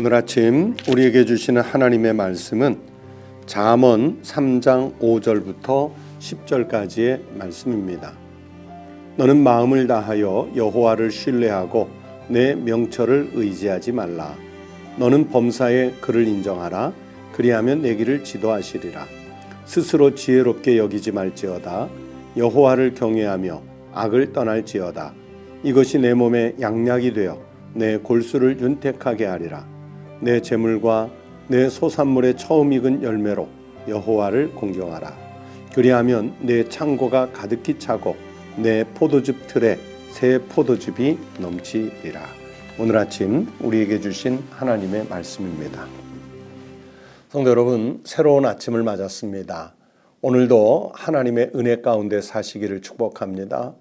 오늘 아침 우리에게 주시는 하나님의 말씀은 잠언 3장 5절부터 10절까지의 말씀입니다. 너는 마음을 다하여 여호와를 신뢰하고 내 명철을 의지하지 말라. 너는 범사에 그를 인정하라. 그리하면 내 길을 지도하시리라. 스스로 지혜롭게 여기지 말지어다. 여호와를 경외하며 악을 떠날지어다. 이것이 내 몸에 양약이 되어 내 골수를 윤택하게 하리라. 내 재물과 내 소산물의 처음 익은 열매로 여호와를 공경하라. 그리하면 내 창고가 가득히 차고 내 포도즙 틀에 새 포도즙이 넘치리라. 오늘 아침 우리에게 주신 하나님의 말씀입니다. 성도 여러분, 새로운 아침을 맞았습니다. 오늘도 하나님의 은혜 가운데 사시기를 축복합니다.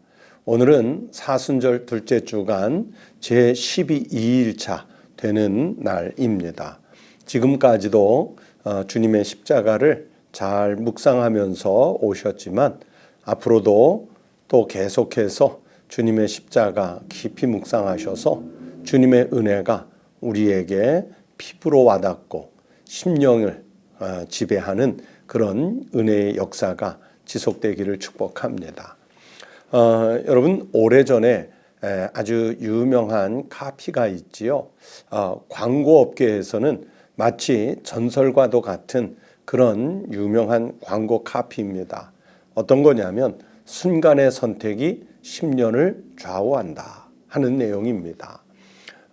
오늘은 사순절 둘째 주간 제 12일차 되는 날입니다. 지금까지도 어, 주님의 십자가를 잘 묵상하면서 오셨지만 앞으로도 또 계속해서 주님의 십자가 깊이 묵상하셔서 주님의 은혜가 우리에게 피부로 와닿고 심령을 어, 지배하는 그런 은혜의 역사가 지속되기를 축복합니다. 어, 여러분 오래전에 에, 아주 유명한 카피가 있지요. 어, 광고 업계에서는 마치 전설과도 같은 그런 유명한 광고 카피입니다. 어떤 거냐면 순간의 선택이 10년을 좌우한다 하는 내용입니다.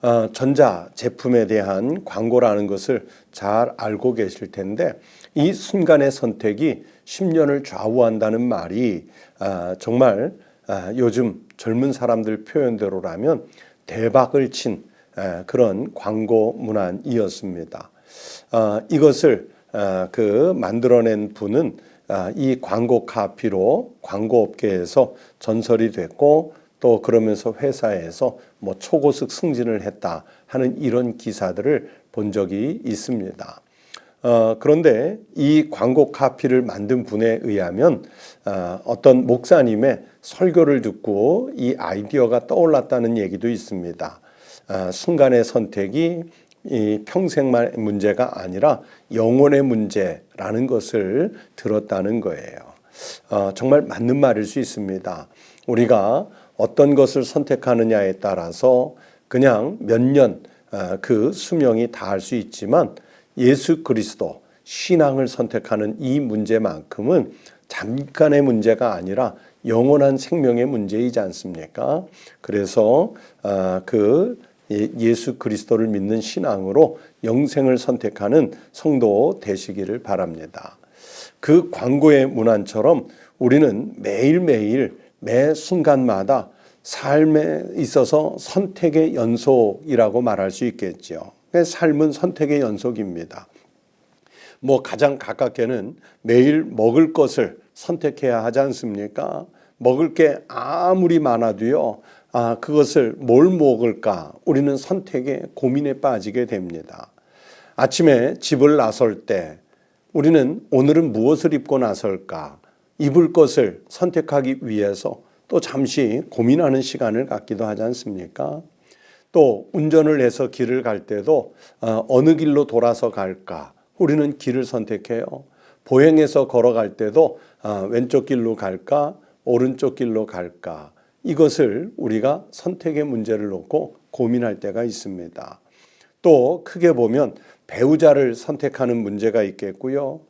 어, 전자 제품에 대한 광고라는 것을 잘 알고 계실 텐데 이 순간의 선택이 10년을 좌우한다는 말이 아, 정말 아, 요즘 젊은 사람들 표현대로라면 대박을 친 그런 광고 문안이었습니다. 아, 이것을 그 만들어낸 분은 이 광고 카피로 광고 업계에서 전설이 됐고 또 그러면서 회사에서 뭐 초고속 승진을 했다 하는 이런 기사들을 본 적이 있습니다. 어, 그런데 이 광고 카피를 만든 분에 의하면 어, 어떤 목사님의 설교를 듣고 이 아이디어가 떠올랐다는 얘기도 있습니다. 어, 순간의 선택이 이 평생만 문제가 아니라 영혼의 문제라는 것을 들었다는 거예요. 어, 정말 맞는 말일 수 있습니다. 우리가 어떤 것을 선택하느냐에 따라서 그냥 몇 년 그 수명이 다할 수 있지만 예수 그리스도 신앙을 선택하는 이 문제만큼은 잠깐의 문제가 아니라 영원한 생명의 문제이지 않습니까? 그래서 그 예수 그리스도를 믿는 신앙으로 영생을 선택하는 성도 되시기를 바랍니다. 그 광고의 문안처럼 우리는 매일매일 매 순간마다 삶에 있어서 선택의 연속이라고 말할 수 있겠죠. 삶은 선택의 연속입니다. 뭐 가장 가깝게는 매일 먹을 것을 선택해야 하지 않습니까? 먹을 게 아무리 많아도요, 아, 그것을 뭘 먹을까? 우리는 선택에 고민에 빠지게 됩니다. 아침에 집을 나설 때 우리는 오늘은 무엇을 입고 나설까? 입을 것을 선택하기 위해서 또 잠시 고민하는 시간을 갖기도 하지 않습니까? 또 운전을 해서 길을 갈 때도 어, 어느 길로 돌아서 갈까? 우리는 길을 선택해요. 보행해서 걸어갈 때도 어, 왼쪽 길로 갈까? 오른쪽 길로 갈까? 이것을 우리가 선택의 문제를 놓고 고민할 때가 있습니다. 또 크게 보면 배우자를 선택하는 문제가 있겠고요.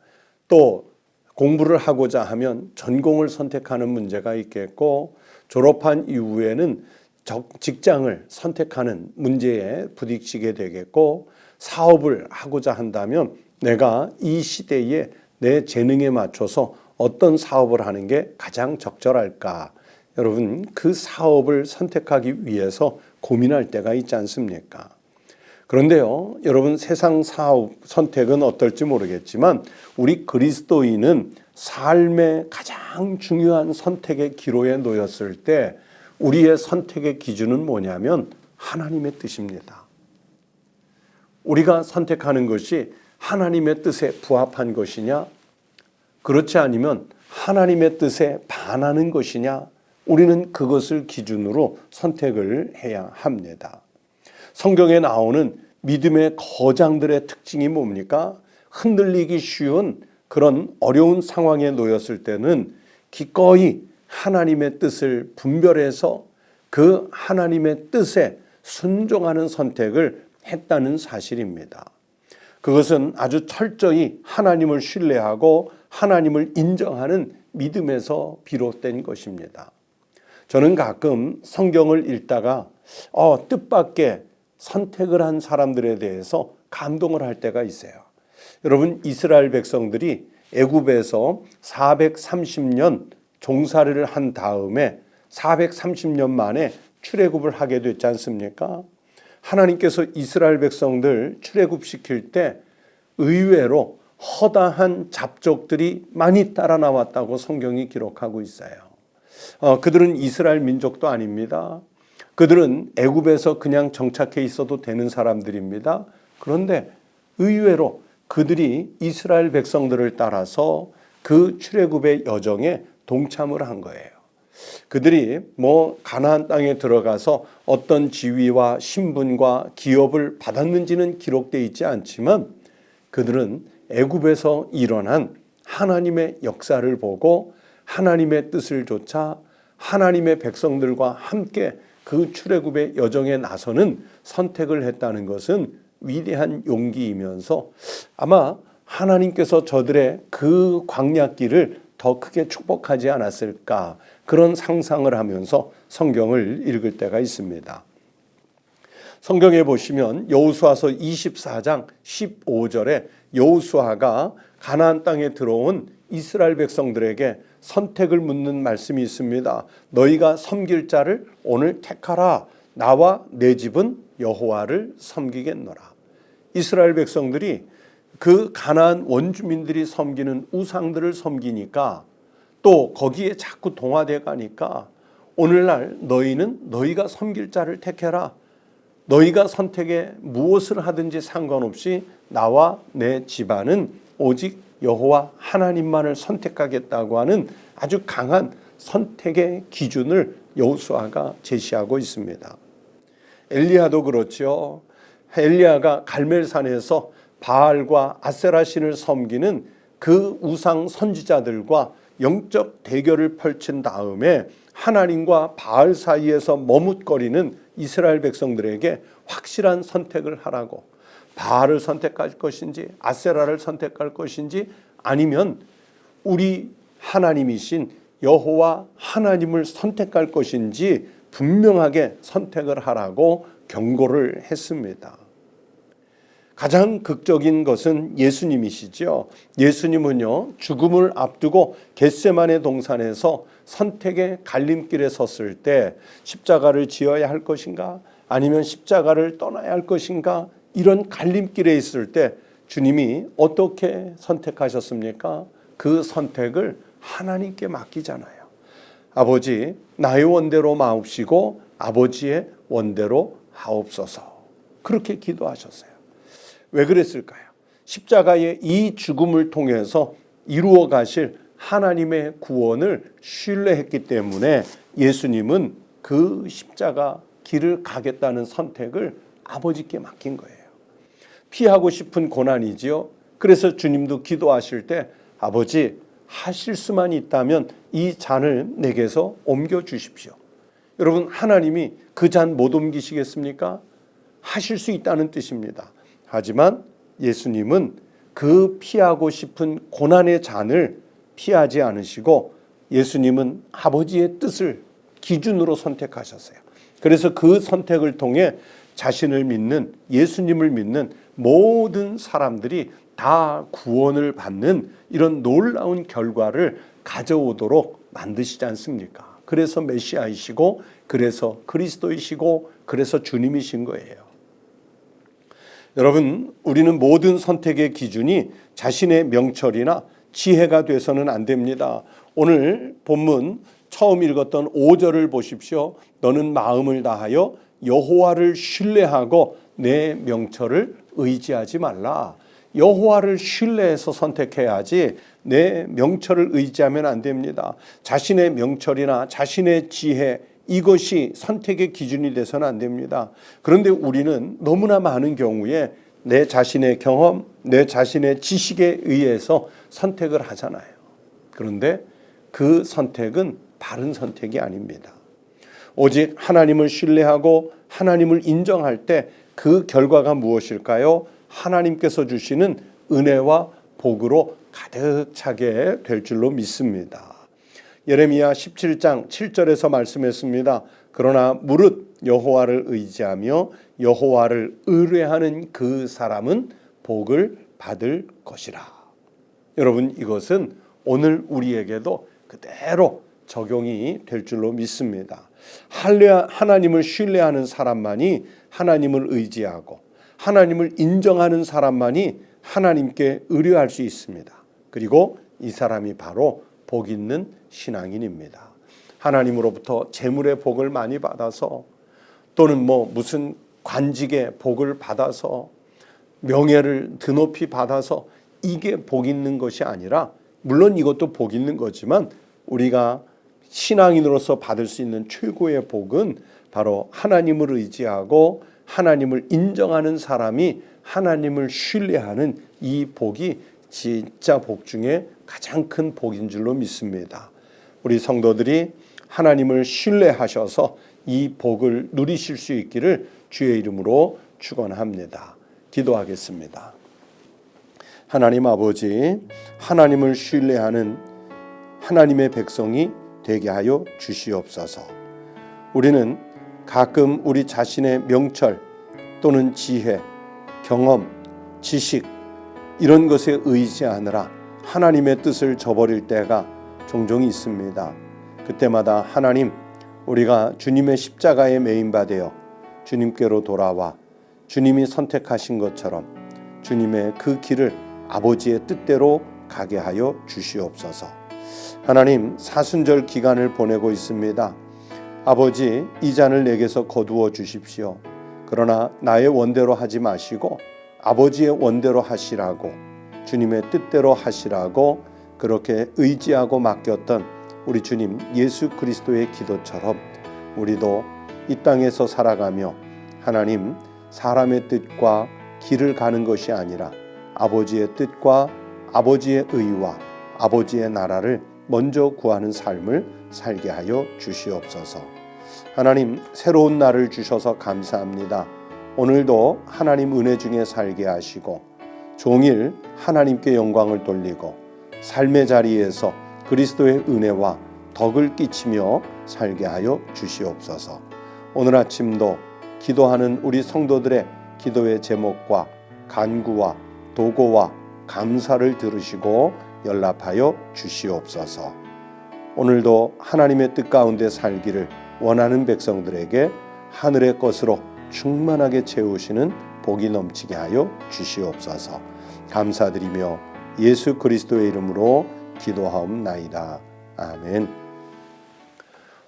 또 공부를 하고자 하면 전공을 선택하는 문제가 있겠고 졸업한 이후에는 직장을 선택하는 문제에 부딪히게 되겠고 사업을 하고자 한다면 내가 이 시대에 내 재능에 맞춰서 어떤 사업을 하는 게 가장 적절할까? 여러분, 그 사업을 선택하기 위해서 고민할 때가 있지 않습니까? 그런데요, 여러분, 세상 사업 선택은 어떨지 모르겠지만, 우리 그리스도인은 삶의 가장 중요한 선택의 기로에 놓였을 때, 우리의 선택의 기준은 뭐냐면 하나님의 뜻입니다. 우리가 선택하는 것이 하나님의 뜻에 부합한 것이냐, 그렇지 않으면 하나님의 뜻에 반하는 것이냐, 우리는 그것을 기준으로 선택을 해야 합니다. 성경에 나오는 믿음의 거장들의 특징이 뭡니까? 흔들리기 쉬운 그런 어려운 상황에 놓였을 때는 기꺼이 하나님의 뜻을 분별해서 그 하나님의 뜻에 순종하는 선택을 했다는 사실입니다. 그것은 아주 철저히 하나님을 신뢰하고 하나님을 인정하는 믿음에서 비롯된 것입니다. 저는 가끔 성경을 읽다가 어, 뜻밖의 선택을 한 사람들에 대해서 감동을 할 때가 있어요. 여러분 이스라엘 백성들이 애굽에서 430년 종살이를 한 다음에 430년 만에 출애굽을 하게 됐지 않습니까? 하나님께서 이스라엘 백성들 출애굽 시킬 때 의외로 허다한 잡족들이 많이 따라 나왔다고 성경이 기록하고 있어요. 어, 그들은 이스라엘 민족도 아닙니다. 그들은 애굽에서 그냥 정착해 있어도 되는 사람들입니다. 그런데 의외로 그들이 이스라엘 백성들을 따라서 그 출애굽의 여정에 동참을 한 거예요. 그들이 뭐 가나안 땅에 들어가서 어떤 지위와 신분과 기업을 받았는지는 기록되어 있지 않지만 그들은 애굽에서 일어난 하나님의 역사를 보고 하나님의 뜻을 좇아 하나님의 백성들과 함께 그 출애굽의 여정에 나서는 선택을 했다는 것은 위대한 용기이면서 아마 하나님께서 저들의 그 광야길을 더 크게 축복하지 않았을까 그런 상상을 하면서 성경을 읽을 때가 있습니다. 성경에 보시면 여호수아서 24장 15절에 여호수아가 가나안 땅에 들어온 이스라엘 백성들에게 선택을 묻는 말씀이 있습니다. 너희가 섬길 자를 오늘 택하라. 나와 내 집은 여호와를 섬기겠노라. 이스라엘 백성들이 그 가나안 원주민들이 섬기는 우상들을 섬기니까 또 거기에 자꾸 동화돼 가니까 오늘날 너희는 너희가 섬길 자를 택해라. 너희가 선택에 무엇을 하든지 상관없이 나와 내 집안은 오직 여호와 하나님만을 선택하겠다고 하는 아주 강한 선택의 기준을 여호수아가 제시하고 있습니다. 엘리야도 그렇죠. 엘리야가 갈멜산에서 바알과 아세라 신을 섬기는 그 우상 선지자들과 영적 대결을 펼친 다음에 하나님과 바알 사이에서 머뭇거리는 이스라엘 백성들에게 확실한 선택을 하라고 바알을 선택할 것인지 아세라를 선택할 것인지 아니면 우리 하나님이신 여호와 하나님을 선택할 것인지 분명하게 선택을 하라고 경고를 했습니다. 가장 극적인 것은 예수님이시죠. 예수님은요, 죽음을 앞두고 겟세만의 동산에서 선택의 갈림길에 섰을 때 십자가를 지어야 할 것인가? 아니면 십자가를 떠나야 할 것인가? 이런 갈림길에 있을 때 주님이 어떻게 선택하셨습니까? 그 선택을 하나님께 맡기잖아요. 아버지, 나의 원대로 마옵시고 아버지의 원대로 하옵소서. 그렇게 기도하셨어요. 왜 그랬을까요? 십자가의 이 죽음을 통해서 이루어 가실 하나님의 구원을 신뢰했기 때문에 예수님은 그 십자가 길을 가겠다는 선택을 아버지께 맡긴 거예요. 피하고 싶은 고난이지요. 그래서 주님도 기도하실 때 아버지 하실 수만 있다면 이 잔을 내게서 옮겨 주십시오. 여러분 하나님이 그 잔 못 옮기시겠습니까? 하실 수 있다는 뜻입니다. 하지만 예수님은 그 피하고 싶은 고난의 잔을 피하지 않으시고 예수님은 아버지의 뜻을 기준으로 선택하셨어요. 그래서 그 선택을 통해 자신을 믿는 예수님을 믿는 모든 사람들이 다 구원을 받는 이런 놀라운 결과를 가져오도록 만드시지 않습니까? 그래서 메시아이시고 그래서 그리스도이시고 그래서 주님이신 거예요. 여러분, 우리는 모든 선택의 기준이 자신의 명철이나 지혜가 돼서는 안 됩니다. 오늘 본문 처음 읽었던 5절을 보십시오. 너는 마음을 다하여 여호와를 신뢰하고 내 명철을 의지하지 말라. 여호와를 신뢰해서 선택해야지 내 명철을 의지하면 안 됩니다. 자신의 명철이나 자신의 지혜 이것이 선택의 기준이 돼서는 안 됩니다. 그런데 우리는 너무나 많은 경우에 내 자신의 경험, 내 자신의 지식에 의해서 선택을 하잖아요. 그런데 그 선택은 바른 선택이 아닙니다. 오직 하나님을 신뢰하고 하나님을 인정할 때 그 결과가 무엇일까요? 하나님께서 주시는 은혜와 복으로 가득 차게 될 줄로 믿습니다. 예레미야 17장 7절에서 말씀했습니다. 그러나 무릇 여호와를 의지하며 여호와를 의뢰하는 그 사람은 복을 받을 것이라. 여러분 이것은 오늘 우리에게도 그대로 적용이 될 줄로 믿습니다. 하나님을 신뢰하는 사람만이 하나님을 의지하고 하나님을 인정하는 사람만이 하나님께 의뢰할 수 있습니다. 그리고 이 사람이 바로 복 있는 신앙인입니다. 하나님으로부터 재물의 복을 많이 받아서 또는 뭐 무슨 관직의 복을 받아서 명예를 드높이 받아서 이게 복 있는 것이 아니라 물론 이것도 복 있는 거지만 우리가 신앙인으로서 받을 수 있는 최고의 복은 바로 하나님을 의지하고 하나님을 인정하는 사람이 하나님을 신뢰하는 이 복이 진짜 복 중에 가장 큰 복인 줄로 믿습니다. 우리 성도들이 하나님을 신뢰하셔서 이 복을 누리실 수 있기를 주의 이름으로 축원합니다. 기도하겠습니다. 하나님 아버지, 하나님을 신뢰하는 하나님의 백성이 되게 하여 주시옵소서. 우리는 가끔 우리 자신의 명철 또는 지혜, 경험, 지식 이런 것에 의지하느라 하나님의 뜻을 저버릴 때가 종종 있습니다. 그때마다 하나님 우리가 주님의 십자가에 매인바 되어 주님께로 돌아와 주님이 선택하신 것처럼 주님의 그 길을 아버지의 뜻대로 가게 하여 주시옵소서. 하나님 사순절 기간을 보내고 있습니다. 아버지 이 잔을 내게서 거두어 주십시오. 그러나 나의 원대로 하지 마시고 아버지의 원대로 하시라고 주님의 뜻대로 하시라고 그렇게 의지하고 맡겼던 우리 주님 예수 그리스도의 기도처럼 우리도 이 땅에서 살아가며 하나님 사람의 뜻과 길을 가는 것이 아니라 아버지의 뜻과 아버지의 의와 아버지의 나라를 먼저 구하는 삶을 살게 하여 주시옵소서. 하나님 새로운 날을 주셔서 감사합니다. 오늘도 하나님 은혜 중에 살게 하시고 종일 하나님께 영광을 돌리고 삶의 자리에서 그리스도의 은혜와 덕을 끼치며 살게 하여 주시옵소서. 오늘 아침도 기도하는 우리 성도들의 기도의 제목과 간구와 도고와 감사를 들으시고 연락하여 주시옵소서. 오늘도 하나님의 뜻 가운데 살기를 원하는 백성들에게 하늘의 것으로 충만하게 채우시는 복이 넘치게 하여 주시옵소서. 감사드리며 예수 그리스도의 이름으로 기도하옵나이다. 아멘.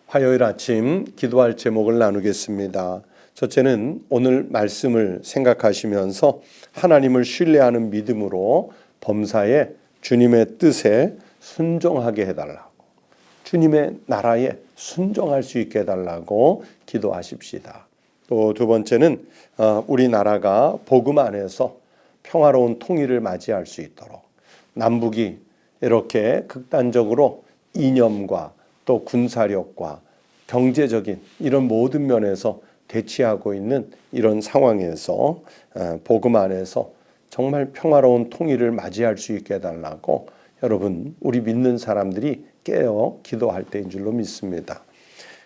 화요일 아침 기도할 제목을 나누겠습니다. 첫째는 오늘 말씀을 생각하시면서 하나님을 신뢰하는 믿음으로 범사에 주님의 뜻에 순종하게 해달라고 주님의 나라에 순종할 수 있게 해달라고 기도하십시다. 또 두 번째는 어, 우리나라가 복음 안에서 평화로운 통일을 맞이할 수 있도록 남북이 이렇게 극단적으로 이념과 또 군사력과 경제적인 이런 모든 면에서 대치하고 있는 이런 상황에서 어, 복음 안에서 정말 평화로운 통일을 맞이할 수 있게 해달라고 여러분 우리 믿는 사람들이 깨어 기도할 때인 줄로 믿습니다.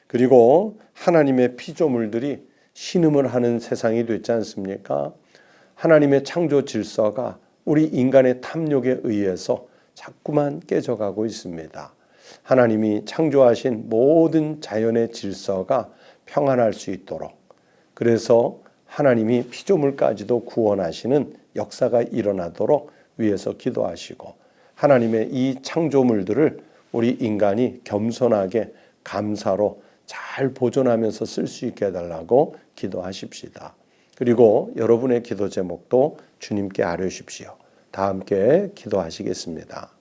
그리고 하나님의 피조물들이 신음을 하는 세상이 됐지 않습니까? 하나님의 창조 질서가 우리 인간의 탐욕에 의해서 자꾸만 깨져가고 있습니다. 하나님이 창조하신 모든 자연의 질서가 평안할 수 있도록 그래서 하나님이 피조물까지도 구원하시는 역사가 일어나도록 위해서 기도하시고 하나님의 이 창조물들을 우리 인간이 겸손하게 감사로 잘 보존하면서 쓸 수 있게 해달라고 기도하십시다. 그리고 여러분의 기도 제목도 주님께 아뢰십시오. 다 함께 기도하시겠습니다.